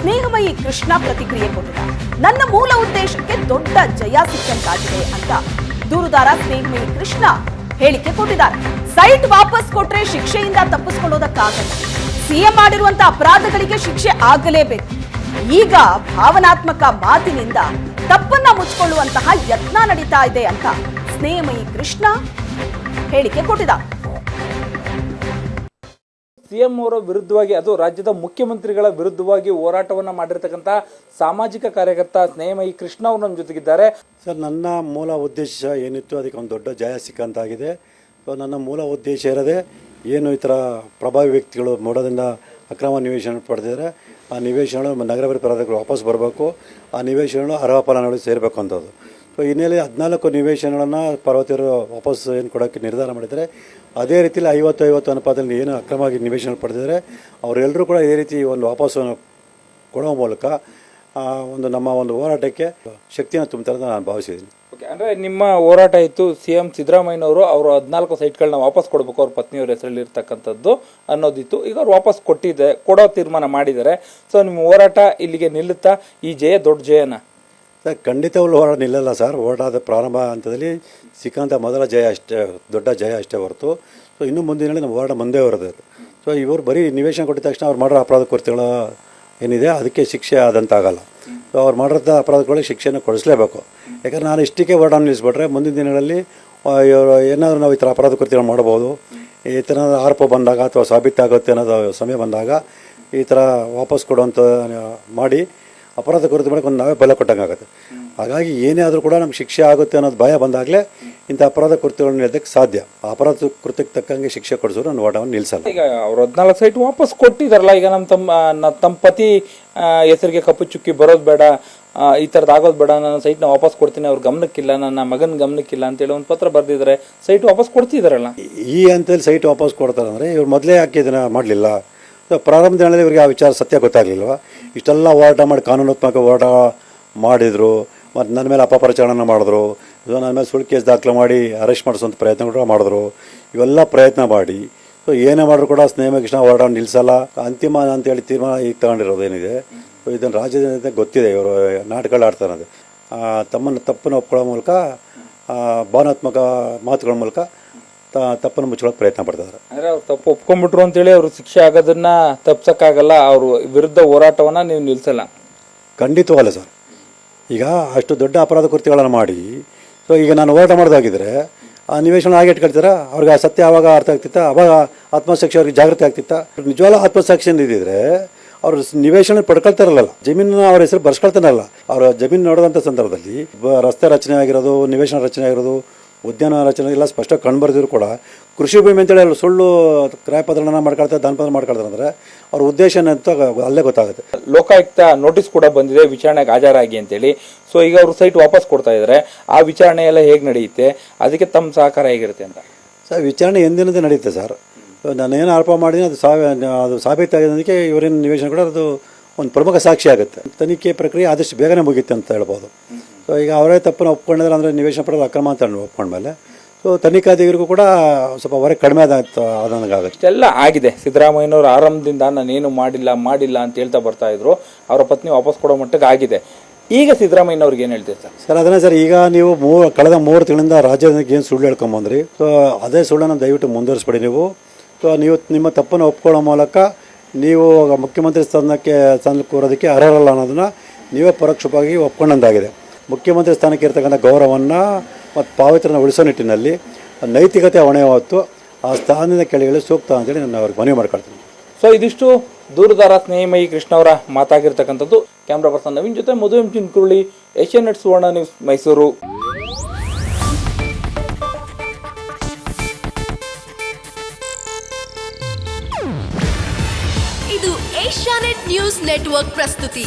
ಸ್ನೇಹಮಯಿ ಕೃಷ್ಣ ಪ್ರತಿಕ್ರಿಯೆ ಕೊಟ್ಟಿದ್ದಾರೆ. ನನ್ನ ಮೂಲ ಉದ್ದೇಶಕ್ಕೆ ದೊಡ್ಡ ಜಯ ಸಿಕ್ಕಂತಾಗಿದೆ ಅಂತ ದೂರುದಾರ ಸ್ನೇಹಮಯಿ ಕೃಷ್ಣ ಹೇಳಿಕೆ ಕೊಟ್ಟಿದ್ದಾರೆ. ಸೈಟ್ ವಾಪಸ್ ಕೊಟ್ರೆ ಶಿಕ್ಷೆಯಿಂದ ತಪ್ಪಿಸ್ಕೊಳ್ಳೋದಕ್ಕಾಗಲ್ಲ. ಸಿಎಂ ಮಾಡಿರುವಂತಹ ಅಪರಾಧಗಳಿಗೆ ಶಿಕ್ಷೆ ಆಗಲೇಬೇಕು. ಈಗ ಭಾವನಾತ್ಮಕ ಮಾತಿನಿಂದ ತಪ್ಪನ್ನ ಮುಚ್ಚಿಕೊಳ್ಳುವಂತಹ ಯತ್ನ ನಡೀತಾ ಇದೆ ಅಂತ ಸ್ನೇಹಮಯಿ ಕೃಷ್ಣ ಹೇಳಿಕೆ ಕೊಟ್ಟಿದ್ದಾರೆ. ಸಿಎಂ ಅವರ ವಿರುದ್ಧವಾಗಿ ಅದು ರಾಜ್ಯದ ಮುಖ್ಯಮಂತ್ರಿಗಳ ವಿರುದ್ಧವಾಗಿ ಹೋರಾಟವನ್ನು ಮಾಡಿರ್ತಕ್ಕಂಥ ಸಾಮಾಜಿಕ ಕಾರ್ಯಕರ್ತ ಸ್ನೇಹಮಯಿ ಕೃಷ್ಣ ಅವರು ನಮ್ಮ ಜೊತೆಗಿದ್ದಾರೆ. ಸರ್, ನನ್ನ ಮೂಲ ಉದ್ದೇಶ ಏನಿತ್ತು ಅದಕ್ಕೆ ಒಂದು ದೊಡ್ಡ ಜಯ ಸಿಕ್ಕಂತಾಗಿದೆ ಸೊ ನನ್ನ ಮೂಲ ಉದ್ದೇಶ ಇರದೆ ಏನು ಈ ಥರ ಪ್ರಭಾವಿ ವ್ಯಕ್ತಿಗಳು ಮೋಡದಿಂದ ಅಕ್ರಮ ನಿವೇಶನ ಪಡೆದಿದ್ದಾರೆ. ಆ ನಿವೇಶನಗಳು ನಗರಾಭಿವೃದ್ಧಿ ಪ್ರಾಧಿಕಾರ ವಾಪಸ್ ಬರಬೇಕು. ಆ ನಿವೇಶನಗಳು ಅರ್ಹ ಫಲಾನುಭವಿ ಸೇರಬೇಕು ಅಂತದ್ದು. ಸೊ ಹಿನ್ನೆಲೆ ಹದಿನಾಲ್ಕು ನಿವೇಶನಗಳನ್ನು ಪರ್ವತಿಯವರು ವಾಪಸ್ ಏನು ಕೊಡೋಕ್ಕೆ ನಿರ್ಧಾರ ಮಾಡಿದ್ದಾರೆ. ಅದೇ ರೀತಿಯಲ್ಲಿ ಐವತ್ತು ಐವತ್ತು ಅನುಪಾತದಲ್ಲಿ ಏನು ಅಕ್ರಮವಾಗಿ ನಿವೇಶನ ಪಡೆದಿದ್ದಾರೆ. ಅವರೆಲ್ಲರೂ ಕೂಡ ಇದೇ ರೀತಿ ಒಂದು ವಾಪಸ್ಸನ್ನು ಕೊಡೋ ಮೂಲಕ ಒಂದು ನಮ್ಮ ಒಂದು ಹೋರಾಟಕ್ಕೆ ಶಕ್ತಿಯನ್ನು ತುಂಬುತ್ತಾರೆ ಅಂತ ನಾನು ಭಾವಿಸಿದ್ದೀನಿ ಓಕೆ ಅಂದರೆ ನಿಮ್ಮ ಹೋರಾಟ ಇತ್ತು ಸಿ ಎಂ ಸಿದ್ದರಾಮಯ್ಯನವರು, ಅವರು ಹದಿನಾಲ್ಕು ಸೈಟ್ಗಳನ್ನ ವಾಪಸ್ ಕೊಡಬೇಕು ಅವ್ರ ಪತ್ನಿಯವ್ರ ಹೆಸರಲ್ಲಿ ಇರ್ತಕ್ಕಂಥದ್ದು ಅನ್ನೋದಿತ್ತು. ಈಗ ಅವ್ರು ವಾಪಸ್ ಕೊಟ್ಟಿದೆ, ಕೊಡೋ ತೀರ್ಮಾನ ಮಾಡಿದ್ದಾರೆ. ಸೊ ನಿಮ್ಮ ಹೋರಾಟ ಇಲ್ಲಿಗೆ ನಿಲ್ಲುತ್ತಾ, ಈ ಜಯ ದೊಡ್ಡ ಜಯನ? ಸರ್ ಖಂಡಿತವಾಗ್ಲೂ ಹೋರಾಟ ನಿಲ್ಲಲ್ಲ ಸರ್. ಹೋರಾಟದ ಪ್ರಾರಂಭ ಹಂತದಲ್ಲಿ ಸಿಕ್ಕಂಥ ಮೊದಲ ಜಯ ಅಷ್ಟೇ, ದೊಡ್ಡ ಜಯ ಅಷ್ಟೇ ಹೊರತು. ಸೊ ಇನ್ನು ಮುಂದಿನಲ್ಲಿ ನಮ್ಮ ಹೋರಾಟ ಮುಂದೆ ಬರೋದು ಸೊ ಇವರು ಬರೀ ನಿವೇಶನ ಕೊಟ್ಟಿದ ತಕ್ಷಣ ಅವ್ರು ಮಾಡಿರೋ ಅಪರಾಧ ಕೃತ್ಯಗಳು ಏನಿದೆ, ಅದಕ್ಕೆ ಶಿಕ್ಷೆ ಆದಂತಾಗಲ್ಲ. ಸೊ ಅವ್ರು ಮಾಡಿರೋ ಅಪರಾಧಗಳಿಗೆ ಶಿಕ್ಷೆನ ಕೊಡಿಸ್ಲೇಬೇಕು. ಯಾಕಂದ್ರೆ ನಾನು ಇಷ್ಟಕ್ಕೆ ಹೋರಾಟ ನಿಲ್ಲಿಸ್ಬಿಟ್ರೆ ಮುಂದಿನ ದಿನಗಳಲ್ಲಿ ಇವರು ಏನಾದರೂ ನಾವು ಈ ಥರ ಅಪರಾಧ ಕೃತ್ಯಗಳು ಮಾಡ್ಬೋದು, ಈ ಥರ ಆರೋಪ ಬಂದಾಗ ಅಥವಾ ಸಾಬೀತಾಗುತ್ತೆ ಅನ್ನೋದು ಸಮಯ ಬಂದಾಗ ಈ ಥರ ವಾಪಸ್ ಕೊಡುವಂಥ ಮಾಡಿ ಅಪರಾಧ ಕುರಿತು ಒಂದು ನಾವೇ ಬಲ ಕೊಟ್ಟಂಗಾಗುತ್ತೆ. ಹಾಗಾಗಿ ಏನೇ ಆದರೂ ಕೂಡ ನಮ್ಗೆ ಶಿಕ್ಷೆ ಆಗುತ್ತೆ ಅನ್ನೋದು ಭಯ ಬಂದಾಗಲೇ ಇಂಥ ಅಪರಾಧ ಕೃತ್ಯಗಳನ್ನ ಹೇಳೋದಕ್ಕೆ ಸಾಧ್ಯ. ಆ ಅಪರಾಧ ಕೃತ್ಯಕ್ಕೆ ತಕ್ಕಂಗೆ ಶಿಕ್ಷೆ ಕೊಡಿಸೋರು ನಾನು ವಾಟವನ್ನು ನಿಲ್ಲಿಸಲ್ಲ. ಈಗ ಅವ್ರು ಹದಿನಾಲ್ಕು ಸೈಟ್ ವಾಪಸ್ ಕೊಟ್ಟಿದಾರಲ್ಲ ಈಗ ನಮ್ಮ ತಮ್ಮ ತಮ್ಮ ಪತಿ ಹೆಸರಿಗೆ ಕಪ್ಪು ಚುಕ್ಕಿ ಬರೋದು ಬೇಡ ಈ ಥರದ್ದು ಆಗೋದು ಬೇಡ ನನ್ನ ಸೈಟ್ನ ವಾಪಸ್ ಕೊಡ್ತೀನಿ ಅವ್ರ ಗಮನಕ್ಕಿಲ್ಲ ನನ್ನ ಮಗನ ಗಮನಕ್ಕಿಲ್ಲ ಅಂತೇಳಿ ಒಂದು ಪತ್ರ ಬರೆದಿದ್ದಾರೆ ಸೈಟ್ ವಾಪಸ್ ಕೊಡ್ತಿದಾರಲ್ಲ. ಈ ಅಂತೇಳಿ ಸೈಟ್ ವಾಪಸ್ ಕೊಡ್ತಾರೆ ಅಂದರೆ ಇವ್ರು ಮೊದಲೇ ಯಾಕೆ ಇದನ್ನು ಮಾಡಲಿಲ್ಲ. ಪ್ರಾರಂಭ ದಿನದಲ್ಲಿ ಇವರಿಗೆ ಆ ವಿಚಾರ ಸತ್ಯ ಗೊತ್ತಾಗಲಿಲ್ವ? ಇಷ್ಟೆಲ್ಲ ಹೋರಾಟ ಮಾಡಿ ಕಾನೂನಾತ್ಮಕ ಹೋರಾಟ ಮಾಡಿದರು, ಮತ್ತು ನನ್ನ ಮೇಲೆ ಅಪಪ್ರಚಾರನ ಮಾಡಿದ್ರು, ಇದು ನನ್ನ ಮೇಲೆ ಸುಳ್ಳು ಕೇಸ್ ದಾಖಲೆ ಮಾಡಿ ಅರೆಸ್ಟ್ ಮಾಡಿಸುವಂಥ ಪ್ರಯತ್ನ ಕೂಡ ಮಾಡಿದ್ರು. ಇವೆಲ್ಲ ಪ್ರಯತ್ನ ಮಾಡಿ, ಸೊ ಏನೇ ಮಾಡಿದ್ರು ಕೂಡ ಸ್ನೇಹ ಕೃಷ್ಣ ಹೋರಾಟ ನಿಲ್ಲಿಸಲ್ಲ. ಅಂತಿಮ ಅಂತೇಳಿ ತೀರ್ಮಾನ ಈಗ ತಗೊಂಡಿರೋದು ಏನಿದೆ? ಸೊ ಇದನ್ನು ರಾಜ್ಯದ ಗೊತ್ತಿದೆ, ಇವರು ನಾಟಕಗಳು ಆಡ್ತಾರೆ ತಮ್ಮನ್ನು ತಪ್ಪನ್ನು ಒಪ್ಕೊಳ್ಳೋ ಮೂಲಕ ಭಾವನಾತ್ಮಕ ಮಾತುಗಳ ಮೂಲಕ ತ- ತಪ್ಪನ್ನು ಮುಚ್ಕೊಳ್ಳೋಕೆ ಪ್ರಯತ್ನ ಪಡ್ತಿದ್ದಾರೆ ಅಂದ್ರೆ ಅವ್ರು ತಪ್ಪು ಒಪ್ಕೊಂಡ್ಬಿಟ್ರು ಅಂತೇಳಿ ಅವರು ಶಿಕ್ಷೆ ಆಗೋದನ್ನ ತಪ್ಸಕ್ಕಾಗಲ್ಲ ಅವರು ವಿರುದ್ಧ ಹೋರಾಟವನ್ನ ನೀವು ನಿಲ್ಸಲ್ಲ. ಖಂಡಿತವಲ್ಲ ಸರ್. ಈಗ ಅಷ್ಟು ದೊಡ್ಡ ಅಪರಾಧ ಕೃತ್ಯಗಳನ್ನು ಮಾಡಿ ಸೊ ಈಗ ನಾನು ಹೋರಾಟ ಮಾಡೋದಾಗಿದ್ದರೆ ಆ ನಿವೇಶನ ಹಾಗೆ ಇಟ್ಕೊಳ್ತಾರೆ? ಅವ್ರಿಗೆ ಆ ಸತ್ಯ ಆವಾಗ ಅರ್ಥ ಆಗ್ತಿತ್ತ? ಅವಾಗ ಆತ್ಮಸಾಕ್ಷಿ ಅವ್ರಿಗೆ ಜಾಗೃತಿ ಆಗ್ತಿತ್ತ? ನಿಜವಾಗ್ಲೂ ಆತ್ಮಸಾಕ್ಷಿ ಇದ್ದಿದ್ರೆ ಅವರು ಸ್- ನಿವೇಶನ ಪಡ್ಕೊಳ್ತಾರಲ್ಲ. ಜಮೀನನ್ನ ಅವ್ರ ಹೆಸರು ಬರ್ಸ್ಕೊಳ್ತಾನಲ್ಲ ಅವರ ಜಮೀನು ನೋಡೋದಂಥ ಸಂದರ್ಭದಲ್ಲಿ ಬ- ರಸ್ತೆ ರಚನೆ ಆಗಿರೋದು ನಿವೇಶನ ರಚನೆ ಆಗಿರೋದು ಉದ್ಯಾನ ರಚನೆ ಎಲ್ಲ ಸ್ಪಷ್ಟ ಕಂಡುಬರ್ದಿದ್ರು ಕೂಡ. ಕೃಷಿ ಭೂಮಿ ಅಂತೇಳಿ ಅಲ್ಲಿ ಸುಳ್ಳು ಕ್ರಯಪತ್ರನ ಮಾಡ್ಕೊಳ್ತಾರೆ ದಾನಪತ್ರ ಮಾಡ್ಕೊಳ್ತಾರೆ ಅಂದರೆ ಅವ್ರ ಉದ್ದೇಶ ಏನಂತ ಅಲ್ಲೇ ಗೊತ್ತಾಗುತ್ತೆ. ಲೋಕಾಯುಕ್ತ ನೋಟಿಸ್ ಕೂಡ ಬಂದಿದೆ ವಿಚಾರಣೆಗೆ ಹಾಜರಾಗಿ ಅಂತೇಳಿ. ಸೊ ಈಗ ಅವರು ಸೈಟ್ ವಾಪಸ್ ಕೊಡ್ತಾ ಇದ್ದಾರೆ ಆ ವಿಚಾರಣೆ ಎಲ್ಲ ಹೇಗೆ ನಡೆಯುತ್ತೆ? ಅದಕ್ಕೆ ತಮ್ಮ ಸಹಕಾರ ಹೇಗಿರುತ್ತೆ ಅಂತ. ಸರ್ ವಿಚಾರಣೆ ಎಂದಿನದೇ ನಡೆಯುತ್ತೆ ಸರ್. ನಾನೇನು ಆರೋಪ ಮಾಡಿದ್ದೀನಿ ಅದು ಸಾಬಿ ಅದು ಸಾಬೀತಾಗಿದ್ದಕ್ಕೆ ಇವರೇನು ನಿವೇಶನ ಕೂಡ ಅದು ಒಂದು ಪ್ರಮುಖ ಸಾಕ್ಷಿ ಆಗುತ್ತೆ. ತನಿಖೆ ಪ್ರಕ್ರಿಯೆ ಆದಷ್ಟು ಬೇಗನೆ ಮುಗಿಯುತ್ತೆ ಅಂತ ಹೇಳ್ಬೋದು. ಸೊ ಈಗ ಅವರೇ ತಪ್ಪನ್ನು ಒಪ್ಕೊಂಡಿದ್ರೆ ಅಂದರೆ ನಿವೇಶನ ಪಡೆದ ಅಕ್ರಮ ಅಂತ ಒಪ್ಕೊಂಡ್ಮೇಲೆ. ಸೊ ತನಿಖಾಧಿಕಾರಿಗೂ ಕೂಡ ಸ್ವಲ್ಪ ಹೊರೆ ಕಡಿಮೆ ಆದ ಆದಂಗಾಗುತ್ತೆ ಇಷ್ಟೆಲ್ಲ ಆಗಿದೆ. ಸಿದ್ದರಾಮಯ್ಯನವರು ಆರಂಭದಿಂದ ನಾನೇನು ಮಾಡಿಲ್ಲ ಮಾಡಿಲ್ಲ ಅಂತ ಹೇಳ್ತಾ ಬರ್ತಾ ಇದ್ರು. ಅವರ ಪತ್ನಿ ವಾಪಸ್ ಕೊಡೋ ಮಟ್ಟಕ್ಕೆ ಆಗಿದೆ. ಈಗ ಸಿದ್ದರಾಮಯ್ಯನವ್ರಿಗೆ ಏನು ಹೇಳ್ತೀರಿ ಸರ್? ಸರ್ ಅದನ್ನೇ ಸರ್ ಈಗ ನೀವು ಮೂ ಕಳೆದ ಮೂರು ತಿಂಗಳಿಂದ ರಾಜ್ಯಕ್ಕೆ ಏನು ಸುಳ್ಳು ಹೇಳ್ಕೊಂಬಂದ್ರಿ ಸೊ ಅದೇ ಸುಳ್ಳನ್ನು ದಯವಿಟ್ಟು ಮುಂದುವರಿಸ್ಬಿಡಿ ನೀವು. ಸೊ ನೀವು ನಿಮ್ಮ ತಪ್ಪನ್ನು ಒಪ್ಕೊಳ್ಳೋ ಮೂಲಕ ನೀವು ಮುಖ್ಯಮಂತ್ರಿ ಸ್ಥಾನಕ್ಕೆ ಸ್ಥಾನಕ್ಕೆ ಕೂರೋದಕ್ಕೆ ಅರ್ಹರಲ್ಲ ಅನ್ನೋದನ್ನು ನೀವೇ ಪರೋಕ್ಷವಾಗಿ ಒಪ್ಕೊಂಡಂತಾಗಿದೆ. ಮುಖ್ಯಮಂತ್ರಿ ಸ್ಥಾನಕ್ಕೆ ಇರ್ತಕ್ಕಂಥ ಗೌರವವನ್ನು ಮತ್ತು ಪಾವಿತ್ರನ ಉಳಿಸೋ ನಿಟ್ಟಿನಲ್ಲಿ ನೈತಿಕತೆ ಹೊಣೆ ಹೊತ್ತು ಆ ಸ್ಥಾನದಿಂದ ಕೆಳಗಿಳಿ ಸೂಕ್ತ ಅಂತೇಳಿ ನಾನು ಅವ್ರಿಗೆ ಮನವಿ ಮಾಡ್ಕೊಳ್ತೀನಿ. ಸೊ ಇದಿಷ್ಟು ದೂರದಾರ ಸ್ನೇಹಿಮಯಿ ಕೃಷ್ಣ ಅವರ ಮಾತಾಗಿರ್ತಕ್ಕಂಥದ್ದು. ಕ್ಯಾಮ್ರಾ ಪರ್ಸನ್ ನವೀನ್ ಜೊತೆ Madhu M Chinkuruli Asian net Suvarna news Mysuru. ಇದು ಏಷ್ಯಾನೆಟ್ ನ್ಯೂಸ್ ನೆಟ್ವರ್ಕ್ ಪ್ರಸ್ತುತಿ.